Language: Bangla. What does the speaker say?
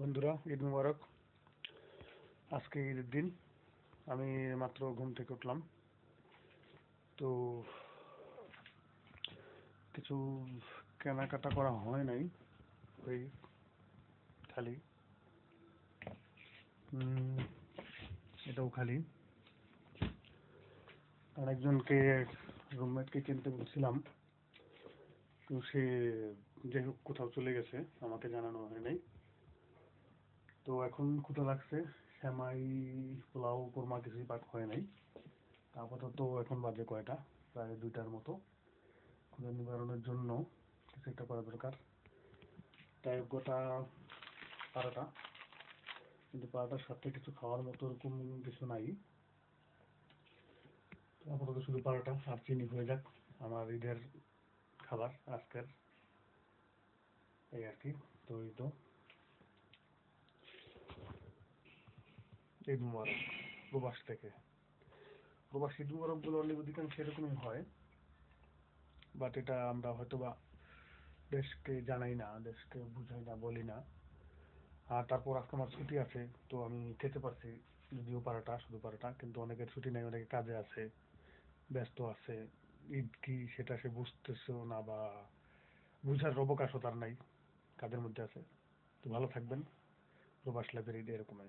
বন্ধুরা, ঈদ মুবারক। আজকে ঈদের দিন। আমি মাত্র ঘুম থেকে উঠলাম। তো কিছু কেনাকাটা করা হয় নাই। ওই খালি। এটাও খালি। আর একজনকে রুমমেটকে কিনতে বলছিলাম। তো সে যাই হোক, কোথাও চলে গেছে। আমাকে জানানো হয় নাই। তো এখন ক্ষুধা লাগছে শ্যামাই পোলাও কোরমা কিছুই পাক হয় নাই। আপাতত এখন বাজে কয়টা, প্রায় দুইটার মতো। ক্ষুধা নিবারণের জন্য কিছু একটা করা দরকার। তাই গোটা পাড়াটা, কিন্তু পাড়াটার সাথে কিছু খাওয়ার মতো ওরকম কিছু নাই। আপাতত শুধু পাড়াটা আর চিনি হয়ে যাক, আমার ঈদের খাবার আজকের। এই আর কি, তো এই তো। ঈদ মুবারক, প্রবাস থেকে। প্রবাস ঈদ মুবারকগুলো অনেক অধিকাংশ এরকমই হয়। বাট এটা আমরা হয়তো বা দেশকে জানাই না, দেশকে বুঝাই না, বলি না। আর তারপর আজকে আমার ছুটি আছে, তো আমি খেতে পারছি যদিও পারাটা, শুধু পারাটা, কিন্তু অনেকের ছুটি নেই, অনেকে কাজে আছে, ব্যস্ত আছে। ঈদ কি সেটা সে বুঝতেছেও না বা বুঝার অবকাশও তার নাই কাজের মধ্যে আছে। তো ভালো থাকবেন, প্রবাস লাইফের ঈদ এরকমই।